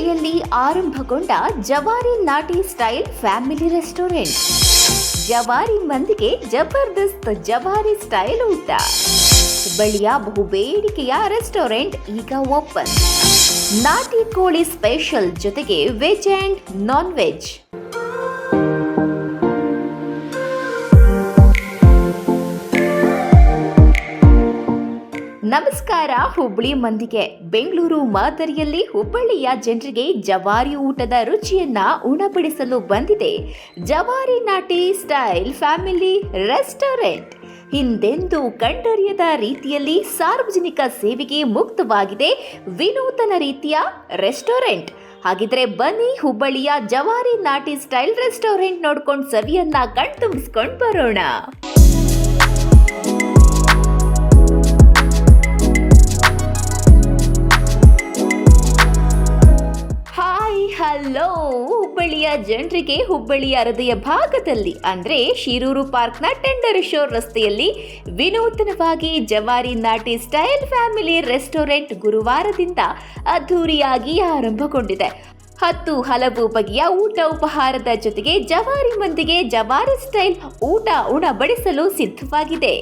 ಹುಬ್ಬಳ್ಳಿಯಲ್ಲಿ ಆರಂಭಗೊಂಡ ಜವಾರಿ ನಾಟಿ ಸ್ಟೈಲ್ ಫ್ಯಾಮಿಲಿ ರೆಸ್ಟೋರೆಂಟ್. ಜವಾರಿ ಮಂದಿಗೆ ಜಬರ್ದಸ್ತ್ ಜವಾರಿ ಸ್ಟೈಲ್ ಊಟ. ಹುಬ್ಬಳ್ಳಿಯ ಬಹುಬೇಡಿಕೆಯ ರೆಸ್ಟೋರೆಂಟ್ ಈಗ ಓಪನ್. ನಾಟಿ ಕೋಳಿ ಸ್ಪೆಷಲ್ ಜೊತೆಗೆ ವೆಜ್ ಆ್ಯಂಡ್ ನಾನ್ ವೆಜ್. ನಮಸ್ಕಾರ ಹುಬ್ಬಳ್ಳಿ ಮಂದಿಗೆ. ಬೆಂಗಳೂರು ಮಾದರಿಯಲ್ಲಿ ಹುಬ್ಬಳ್ಳಿಯ ಜನರಿಗೆ ಜವಾರಿ ಊಟದ ರುಚಿಯನ್ನ ಉಣಬಡಿಸಲು ಬಂದಿದೆ. ಜವಾರಿ ನಾಟಿ ಸ್ಟೈಲ್ ಫ್ಯಾಮಿಲಿ ರೆಸ್ಟೋರೆಂಟ್. ಹಿಂದೆಂದೂ ಕಂಡರಿಯದ ರೀತಿಯಲ್ಲಿ ಸಾರ್ವಜನಿಕ ಸೇವೆಗೆ ಮುಕ್ತವಾಗಿದೆ ವಿನೂತನ ರೀತಿಯ ರೆಸ್ಟೋರೆಂಟ್. ಹಾಗಿದ್ರೆ ಬನ್ನಿ ಹುಬ್ಬಳ್ಳಿಯ ಜವಾರಿ ನಾಟಿ ಸ್ಟೈಲ್ ರೆಸ್ಟೋರೆಂಟ್ ನೋಡ್ಕೊಂಡು ಸವಿಯನ್ನ ಕಣ್ತುಂಬಿಸ್ಕೊಂಡು ಬರೋಣ. ಹಲೋ, ಹುಬ್ಬಳ್ಳಿಯ ಜನರಿಗೆ ಹುಬ್ಬಳ್ಳಿಯ ಹೃದಯ ಭಾಗದಲ್ಲಿ, ಅಂದ್ರೆ ಶಿರೂರು ಪಾರ್ಕ್ನ ಟೆಂಡರ್ ಶೋರ್ ರಸ್ತೆಯಲ್ಲಿ ವಿನೂತನವಾಗಿ ಜವಾರಿ ನಾಟಿ ಸ್ಟೈಲ್ ಫ್ಯಾಮಿಲಿ ರೆಸ್ಟೋರೆಂಟ್ ಗುರುವಾರದಿಂದ ಅದ್ಧೂರಿಯಾಗಿ ಆರಂಭಗೊಂಡಿದೆ. ಹತ್ತು ಹಲವು ಬಗೆಯ ಊಟ ಉಪಹಾರದ ಜೊತೆಗೆ ಜವಾರಿ ಮಂದಿಗೆ ಜವಾರಿ ಸ್ಟೈಲ್ ಊಟ ಉಣಬಡಿಸಲು ಸಿದ್ಧವಾಗಿದೆ.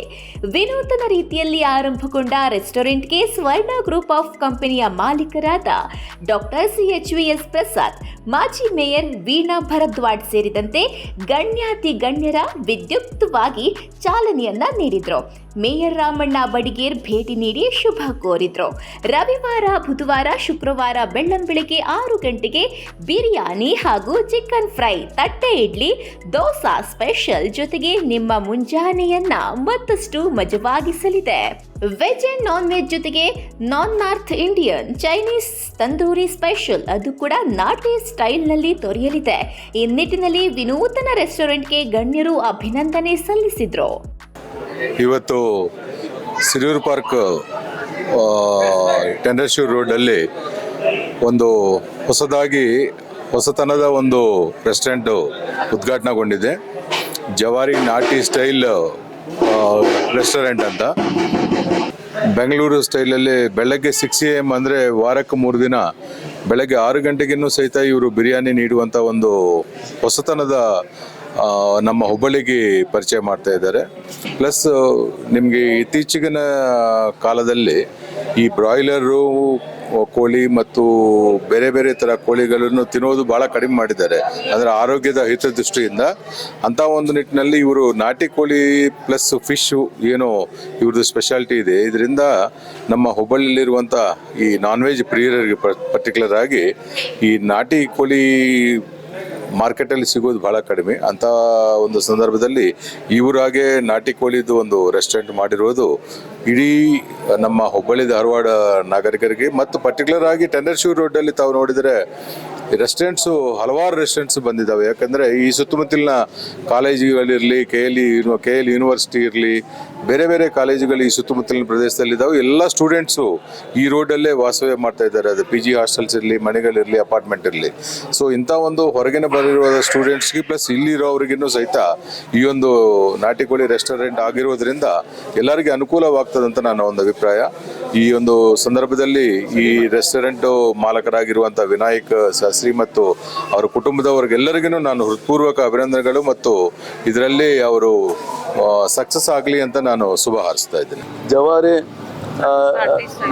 ವಿನೂತನ ರೀತಿಯಲ್ಲಿ ಆರಂಭಗೊಂಡ ರೆಸ್ಟೋರೆಂಟ್ಗೆ ಸ್ವರ್ಣ ಗ್ರೂಪ್ ಆಫ್ ಕಂಪನಿಯ ಮಾಲೀಕರಾದ doctor C H V S Prasad, ಮಾಜಿ ಮೇಯರ್ ವೀಣಾ ಭರದ್ವಾಡ್ ಸೇರಿದಂತೆ ಗಣ್ಯಾತಿ ಗಣ್ಯರ ವಿದ್ಯುಕ್ತವಾಗಿ ಚಾಲನೆಯನ್ನ ನೀಡಿದರು. ಮೇಯರ್ ರಾಮಣ್ಣ ಬಡಿಗೇರ್ ಭೇಟಿ ನೀಡಿ ಶುಭ ಕೋರಿದ್ರು. ರವಿವಾರ, ಬುಧವಾರ, ಶುಕ್ರವಾರ ಬೆಳ್ಳಂಬೆಳಗ್ಗೆ ಆರು ಗಂಟೆಗೆ ಬಿರಿಯಾನಿ ಹಾಗೂ ಚಿಕನ್ ಫ್ರೈ, ತಟ್ಟೆ ಇಡ್ಲಿ, ದೋಸಾ ಸ್ಪೆಷಲ್ ಜೊತೆಗೆ ನಿಮ್ಮ ಮುಂಜಾನೆಯನ್ನ ಮತ್ತಷ್ಟು ಮಜವಾಗಿಸಲಿದೆ. ವೆಜ್ ಅಂಡ್ ನಾನ್ ವೆಜ್ ಜೊತೆಗೆ non North Indian Chinese tandoori special ಅದು ಕೂಡ ನಾಟಿ ಸ್ಟೈಲ್ನಲ್ಲಿ ದೊರೆಯಲಿದೆ. ಈ ನಿಟ್ಟಿನಲ್ಲಿ ವಿನೂತನ ರೆಸ್ಟೋರೆಂಟ್ಗೆ ಗಣ್ಯರು ಅಭಿನಂದನೆ ಸಲ್ಲಿಸಿದ್ರು. ಇವತ್ತು ಸಿರೂರು ಪಾರ್ಕ್ ಟೆಂಡರ್ಶೂರ್ ರೋಡಲ್ಲಿ ಒಂದು ಹೊಸದಾಗಿ, ಹೊಸತನದ ಒಂದು ರೆಸ್ಟೋರೆಂಟು ಉದ್ಘಾಟನೆಗೊಂಡಿದೆ. ಜವಾರಿ ನಾಟಿ ಸ್ಟೈಲ್ ರೆಸ್ಟೋರೆಂಟ್ ಅಂತ. ಬೆಂಗಳೂರು ಸ್ಟೈಲಲ್ಲಿ ಬೆಳಗ್ಗೆ ಸಿಕ್ಸ್ ಎ ಎಂ ಅಂದರೆ ವಾರಕ್ಕೆ ಮೂರು ದಿನ, ಬೆಳಗ್ಗೆ ಆರು ಗಂಟೆಗಿನ್ನೂ ಸಹಿತ ಇವರು ಬಿರಿಯಾನಿ ನೀಡುವಂಥ ಒಂದು ಹೊಸತನದ ನಮ್ಮ ಹುಬ್ಬಳ್ಳಿಗೆ ಪರಿಚಯ ಮಾಡ್ತಾ ಇದ್ದಾರೆ. ಪ್ಲಸ್, ನಿಮಗೆ ಇತ್ತೀಚಿನ ಕಾಲದಲ್ಲಿ ಈ ಬ್ರಾಯ್ಲರು ಕೋಳಿ ಮತ್ತು ಬೇರೆ ಬೇರೆ ಥರ ಕೋಳಿಗಳನ್ನು ತಿನ್ನೋದು ಭಾಳ ಕಡಿಮೆ ಮಾಡಿದ್ದಾರೆ. ಅಂದರೆ ಆರೋಗ್ಯದ ಹಿತದೃಷ್ಟಿಯಿಂದ. ಅಂಥ ಒಂದು ನಿಟ್ಟಿನಲ್ಲಿ ಇವರು ನಾಟಿ ಕೋಳಿ ಪ್ಲಸ್ ಫಿಶ್ಶು ಏನೋ ಇವ್ರದ್ದು ಸ್ಪೆಷಾಲಿಟಿ ಇದೆ. ಇದರಿಂದ ನಮ್ಮ ಹುಬ್ಬಳ್ಳಿಯಲ್ಲಿರುವಂಥ ಈ ನಾನ್ ವೆಜ್ ಪ್ರಿಯರಿಗೆ ಪರ್ಟಿಕ್ಯುಲರ್ ಆಗಿ ಈ ನಾಟಿ ಕೋಳಿ ಮಾರ್ಕೆಟಲ್ಲಿ ಸಿಗೋದು ಬಹಳ ಕಡಿಮೆ. ಅಂತ ಒಂದು ಸಂದರ್ಭದಲ್ಲಿ ಇವರಾಗೆ ನಾಟಿ ಕೋಳಿದು ಒಂದು ರೆಸ್ಟೋರೆಂಟ್ ಮಾಡಿರೋದು ಇಡೀ ನಮ್ಮ ಹುಬ್ಬಳ್ಳಿ ಧಾರವಾಡ ನಾಗರಿಕರಿಗೆ ಮತ್ತು ಪರ್ಟಿಕ್ಯುಲರ್ ಆಗಿ ಟೆಂಡರ್ಶ್ಯೂ ರೋಡಲ್ಲಿ ತಾವು ನೋಡಿದರೆ ರೆಸ್ಟೋರೆಂಟ್ಸು ಹಲವಾರು ರೆಸ್ಟೋರೆಂಟ್ಸ್ ಬಂದಿದ್ದಾವೆ. ಯಾಕಂದರೆ ಈ ಸುತ್ತಮುತ್ತಲಿನ ಕಾಲೇಜುಗಳಿರಲಿ K L K L university ಇರಲಿ, ಬೇರೆ ಬೇರೆ ಕಾಲೇಜುಗಳು ಈ ಸುತ್ತಮುತ್ತಲಿನ ಪ್ರದೇಶದಲ್ಲಿದ್ದಾವೆ. ಎಲ್ಲ ಸ್ಟೂಡೆಂಟ್ಸು ಈ ರೋಡಲ್ಲೇ ವಾಸವ್ಯ ಮಾಡ್ತಾ ಇದ್ದಾರೆ. ಅದು ಪಿ ಜಿ ಹಾಸ್ಟೆಲ್ಸ್ ಇರಲಿ, ಮನೆಗಳಿರಲಿ ಅಪಾರ್ಟ್ಮೆಂಟ್ ಇರಲಿ. ಸೊ ಇಂಥ ಒಂದು ಹೊರಗಿನ ಬರಿರುವ ಸ್ಟೂಡೆಂಟ್ಸ್ಗೆ ಪ್ಲಸ್ ಇಲ್ಲಿರೋರಿಗೂ ಸಹಿತ ಈ ಒಂದು ನಾಟಿ ಕೋಳಿ ರೆಸ್ಟೋರೆಂಟ್ ಆಗಿರೋದ್ರಿಂದ ಎಲ್ಲರಿಗೆ ಅನುಕೂಲವಾಗ್ತದಂತ ನನ್ನ ಒಂದು ಅಭಿಪ್ರಾಯ. ಈ ಒಂದು ಸಂದರ್ಭದಲ್ಲಿ ಈ ರೆಸ್ಟೋರೆಂಟ್ ಮಾಲಕರಾಗಿರುವಂತಹ ವಿನಾಯಕ್ ಶಾಸ್ತ್ರಿ ಮತ್ತು ಅವರ ಕುಟುಂಬದವರಿಗೆಲ್ಲರಿಗೂ ನಾನು ಹೃತ್ಪೂರ್ವಕ ಅಭಿನಂದನೆಗಳು ಮತ್ತು ಇದರಲ್ಲಿ ಅವರು ಸಕ್ಸಸ್ ಆಗಲಿ ಅಂತ ನಾನು ಶುಭ ಹಾರಿಸ್ತಾ ಇದ್ದೀನಿ. ಜವಾರಿ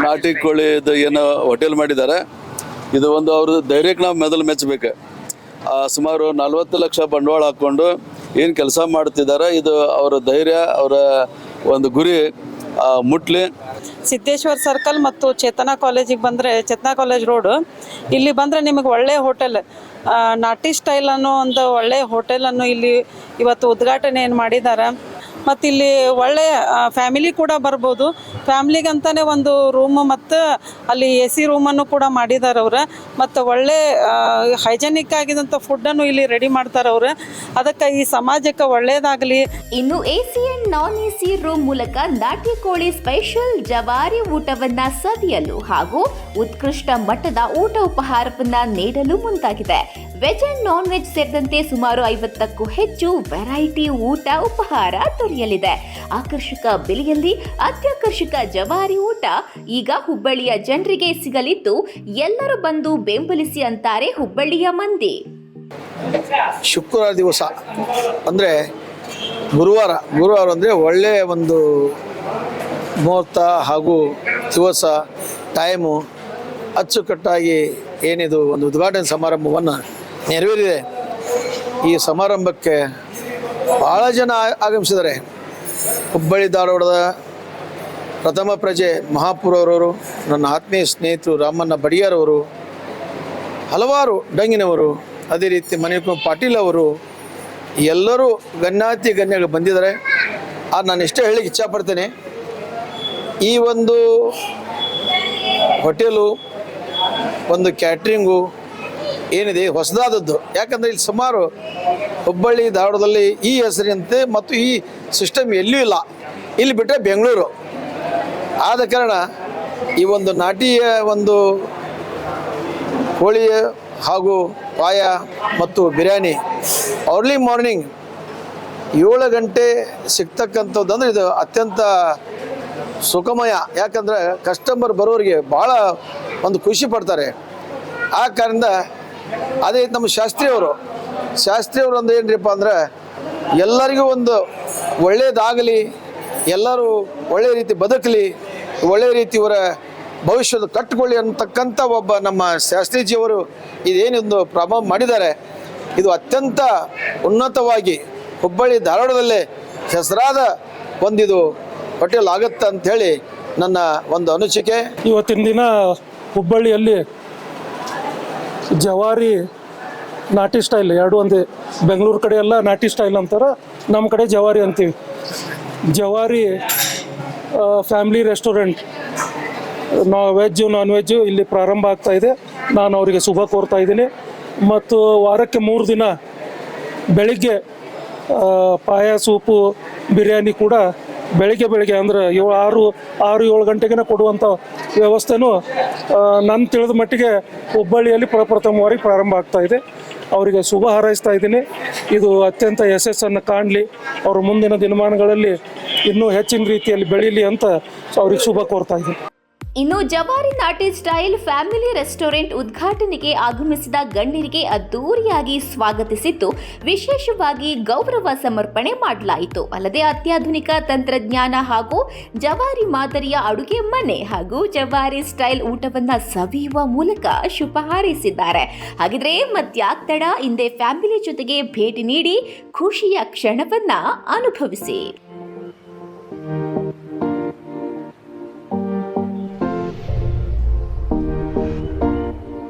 ನಾಟಿ ಕೋಳಿದು ಏನು ಹೋಟೆಲ್ ಮಾಡಿದ್ದಾರೆ. ಇದು ಒಂದು ಅವ್ರ ಧೈರ್ಯಕ್ಕೆ ನಾವು ಮೆದಲು ಮೆಚ್ಚಬೇಕು ಆ, ಸುಮಾರು ನಲವತ್ತು ಲಕ್ಷ ಬಂಡವಾಳ ಹಾಕ್ಕೊಂಡು ಏನು ಕೆಲಸ ಮಾಡ್ತಿದ್ದಾರೆ ಇದು ಅವರ ಧೈರ್ಯ ಅವರ ಒಂದು ಗುರಿ ಆ, ಮುಟ್ಲಿ. ಸಿದ್ದೇಶ್ವರ್ ಸರ್ಕಲ್ ಮತ್ತು ಚೇತನಾ ಕಾಲೇಜಿಗೆ ಬಂದರೆ, ಚೇತನಾ ಕಾಲೇಜ್ ರೋಡು, ಇಲ್ಲಿ ಬಂದರೆ ನಿಮಗೆ ಒಳ್ಳೆಯ ಹೋಟೆಲ್. ನಾಟಿ ಸ್ಟೈಲ್ ಅನ್ನೋ ಒಂದು ಒಳ್ಳೆಯ ಹೋಟೆಲನ್ನು ಇಲ್ಲಿ ಇವತ್ತು ಉದ್ಘಾಟನೆ ಏನು ಮಾಡಿದ್ದಾರೆ. ಮತ್ತು ಇಲ್ಲಿ ಒಳ್ಳೆಯ ಫ್ಯಾಮಿಲಿ ಕೂಡ ಬರ್ಬೋದು. ಫ್ಯಾಮ್ಲಿಗಂತಾನೆ ಒಂದು ರೂಮ್ ಮತ್ತು ಅಲ್ಲಿ ಎ ಸಿ ರೂಮನ್ನು ಕೂಡ ಮಾಡಿದ್ದಾರೆ ಅವ್ರು. ಮತ್ತು ಒಳ್ಳೆ ಹೈಜೆನಿಕ್ ಆಗಿದಂಥ ಫುಡ್ಡನ್ನು ಇಲ್ಲಿ ರೆಡಿ ಮಾಡ್ತಾರೆ ಅವ್ರು. ಅದಕ್ಕೆ ಈ ಸಮಾಜಕ್ಕೆ ಒಳ್ಳೆಯದಾಗಲಿ ಇನ್ನು C and non A C room ಮೂಲಕ ನಾಟಿ ಕೋಳಿ ಸ್ಪೆಷಲ್ ಜವಾರಿ ಊಟವನ್ನ ಸವಿಯಲು ಹಾಗೂ ಉತ್ಕೃಷ್ಟ ಮಟ್ಟದ ಊಟ ಉಪಹಾರವನ್ನ ನೀಡಲು ಮುಂದಾಗಿದೆ. ವೆಜ್ ಅಂಡ್ ನಾನ್ ವೆಜ್ ಸೇರಿದಂತೆ ಸುಮಾರು ಐವತ್ತಕ್ಕೂ ಹೆಚ್ಚು ವೆರೈಟಿ ಊಟ ಉಪಹಾರ ದೊರೆಯುತ್ತದೆ. ದೊರೆಯಲಿದೆ ಆಕರ್ಷಕ ಬೆಲೆಯಲ್ಲಿ ಅತ್ಯಾಕರ್ಷಕ ಜವಾರಿ ಊಟ ಈಗ ಹುಬ್ಬಳ್ಳಿಯ ಜನರಿಗೆ ಸಿಗಲಿದ್ದು, ಎಲ್ಲರೂ ಬಂದು ಬೆಂಬಲಿಸಿ ಅಂತಾರೆ ಹುಬ್ಬಳ್ಳಿಯ ಮಂದಿ. ಶುಕ್ರವಾರ ದಿವಸ, ಅಂದರೆ ಗುರುವಾರ ಗುರುವಾರ ಅಂದರೆ ಒಳ್ಳೆಯ ಒಂದು ಮುಹೂರ್ತ ಹಾಗೂ ದಿವಸ ಟೈಮು ಅಚ್ಚುಕಟ್ಟಾಗಿ ಏನಿದು, ಒಂದು ಉದ್ಘಾಟನೆ ಸಮಾರಂಭವನ್ನು ನೆರವೇರಿದೆ. ಈ ಸಮಾರಂಭಕ್ಕೆ ಭಾಳ ಜನ ಆಗಮಿಸಿದ್ದಾರೆ. ಹುಬ್ಬಳ್ಳಿ ಧಾರವಾಡದ ಪ್ರಥಮ ಪ್ರಜೆ ಮಹಾಪುರವರವರು, ನನ್ನ ಆತ್ಮೀಯ ಸ್ನೇಹಿತರು ರಾಮಣ್ಣ ಬಡಿಯಾರವರು, ಹಲವಾರು ಡಂಗಿನವರು, ಅದೇ ರೀತಿ ಮಣಿಕುಮಾರ್ ಪಾಟೀಲ್ ಅವರು, ಎಲ್ಲರೂ ಗಣ್ಯಾತಿ ಗಣ್ಯಗಳು ಬಂದಿದ್ದಾರೆ. ಆ ನಾನು ಇಷ್ಟೇ ಹೇಳಿಕ್ಕೆ ಇಚ್ಛಪಡ್ತೇನೆ, ಈ ಒಂದು ಹೋಟೆಲು, ಒಂದು ಕ್ಯಾಟ್ರಿಂಗು ಏನಿದೆ? ಹೊಸದಾದದ್ದು. ಯಾಕಂದರೆ ಇಲ್ಲಿ ಸುಮಾರು ಹುಬ್ಬಳ್ಳಿ, ಧಾರವಾಡದಲ್ಲಿ ಈ ಹೆಸರಿನಂತೆ ಮತ್ತು ಈ ಸಿಸ್ಟಮ್ ಎಲ್ಲೂ ಇಲ್ಲ. ಇಲ್ಲಿ ಬಿಟ್ಟರೆ ಬೆಂಗಳೂರು. ಆದ ಕಾರಣ ಈ ಒಂದು ನಾಟಿಯ ಒಂದು ಕೋಳಿಯ ಹಾಗೂ ಪಾಯ ಮತ್ತು ಬಿರಿಯಾನಿ ಅರ್ಲಿ ಮಾರ್ನಿಂಗ್ ಏಳು ಗಂಟೆ ಸಿಗ್ತಕ್ಕಂಥದ್ದು ಅಂದರೆ ಇದು ಅತ್ಯಂತ ಸುಖಮಯ. ಯಾಕಂದರೆ ಕಸ್ಟಮರ್ ಬರೋರಿಗೆ ಭಾಳ ಒಂದು ಖುಷಿ ಪಡ್ತಾರೆ. ಆ ಕಾರಣದಿಂದ ಅದೇ ನಮ್ಮ ಶಾಸ್ತ್ರಿಯವರು. ಶಾಸ್ತ್ರಿಯವರು ಅಂದ್ರೆ ಏನ್ರಿಪ್ಪ ಅಂದ್ರೆ ಎಲ್ಲರಿಗೂ ಒಂದು ಒಳ್ಳೆಯದಾಗಲಿ ಎಲ್ಲರೂ ಒಳ್ಳೆಯ ರೀತಿ ಬದುಕಲಿ ಒಳ್ಳೆಯ ರೀತಿ ಇವರ ಭವಿಷ್ಯದ ಕಟ್ಟಿಕೊಳ್ಳಿ ಅಂತಕ್ಕಂಥ ಒಬ್ಬ ನಮ್ಮ ಶಾಸ್ತ್ರೀಜಿಯವರು ಇದೇನೊಂದು ಪ್ರಾರಂಭ ಮಾಡಿದ್ದಾರೆ. ಇದು ಅತ್ಯಂತ ಉನ್ನತವಾಗಿ ಹುಬ್ಬಳ್ಳಿ ಧಾರವಾಡದಲ್ಲೇ ಹೆಸರಾದ ಒಂದಿದು ಹೋಟೆಲ್ ಆಗುತ್ತೆ ಹೇಳಿ ನನ್ನ ಒಂದು ಅನಿಸಿಕೆ. ಇವತ್ತಿನ ದಿನ ಹುಬ್ಬಳ್ಳಿಯಲ್ಲಿ ಜವಾರಿ ನಾಟಿ ಸ್ಟೈಲ್, ಎರಡು ಒಂದೇ, ಬೆಂಗಳೂರು ಕಡೆ ಎಲ್ಲ ನಾಟಿ ಸ್ಟೈಲ್ ಅಂತಾರೆ ನಮ್ಮ ಕಡೆ ಜವಾರಿ ಅಂತೀವಿ. ಜವಾರಿ ಫ್ಯಾಮಿಲಿ ರೆಸ್ಟೋರೆಂಟ್, ನಾ ವೆಜ್ಜು ನಾನ್ ವೆಜ್ಜು ಇಲ್ಲಿ ಪ್ರಾರಂಭ ಆಗ್ತಾ ಇದೆ. ನಾನು ಅವರಿಗೆ ಶುಭ ಕೋರ್ತಾ ಇದ್ದೀನಿ. ಮತ್ತು ವಾರಕ್ಕೆ ಮೂರು ದಿನ ಬೆಳಿಗ್ಗೆ ಪಾಯ, ಸೂಪು, ಬಿರಿಯಾನಿ ಕೂಡ ಬೆಳಿಗ್ಗೆ ಬೆಳಿಗ್ಗೆ, ಅಂದ್ರೆ ಏಳು, ಆರು ಆರು ಏಳು ಗಂಟೆಗೆ ಕೊಡುವಂಥ ವ್ಯವಸ್ಥೆನೂ ನನ್ನ ತಿಳಿದ ಮಟ್ಟಿಗೆ ಹುಬ್ಬಳ್ಳಿಯಲ್ಲಿ ಪ್ರಪ್ರಥಮವಾಗಿ ಪ್ರಾರಂಭ ಆಗ್ತಾ ಇದೆ. ಅವರಿಗೆ ಶುಭ ಹಾರೈಸ್ತಾ ಇದ್ದೀನಿ. ಇದು ಅತ್ಯಂತ ಯಶಸ್ಸನ್ನು ಕಾಣಲಿ. ಅವರು ಮುಂದಿನ ದಿನಮಾನಗಳಲ್ಲಿ ಇನ್ನೂ ಹೆಚ್ಚಿನ ರೀತಿಯಲ್ಲಿ ಬೆಳೀಲಿ ಅಂತ ಅವ್ರಿಗೆ ಶುಭ ಕೋರ್ತಾ ಇದ್ದೀನಿ. ಇನ್ನು ಜವಾರಿ ನಾಟಿ ಸ್ಟೈಲ್ ಫ್ಯಾಮಿಲಿ ರೆಸ್ಟೋರೆಂಟ್ ಉದ್ಘಾಟನೆಗೆ ಆಗಮಿಸಿದ ಗಣ್ಯರಿಗೆ ಅದ್ದೂರಿಯಾಗಿ ಸ್ವಾಗತಿಸಿದ್ದು, ವಿಶೇಷವಾಗಿ ಗೌರವ ಸಮರ್ಪಣೆ ಮಾಡಲಾಯಿತು. ಅಲ್ಲದೆ ಅತ್ಯಾಧುನಿಕ ತಂತ್ರಜ್ಞಾನ ಹಾಗೂ ಜವಾರಿ ಮಾದರಿಯ ಅಡುಗೆ ಮನೆ ಹಾಗೂ ಜವಾರಿ ಸ್ಟೈಲ್ ಊಟವನ್ನು ಸವಿಯುವ ಮೂಲಕ ಶುಭ ಹಾರೈಸಿದ್ದಾರೆ. ಹಾಗಿದ್ರೆ ಮತ್ಯಾಕ್ ತಡ ಹಿಂದೆ ಫ್ಯಾಮಿಲಿ ಜೊತೆಗೆ ಭೇಟಿ ನೀಡಿ ಖುಷಿಯ ಕ್ಷಣವನ್ನು ಅನುಭವಿಸಿ.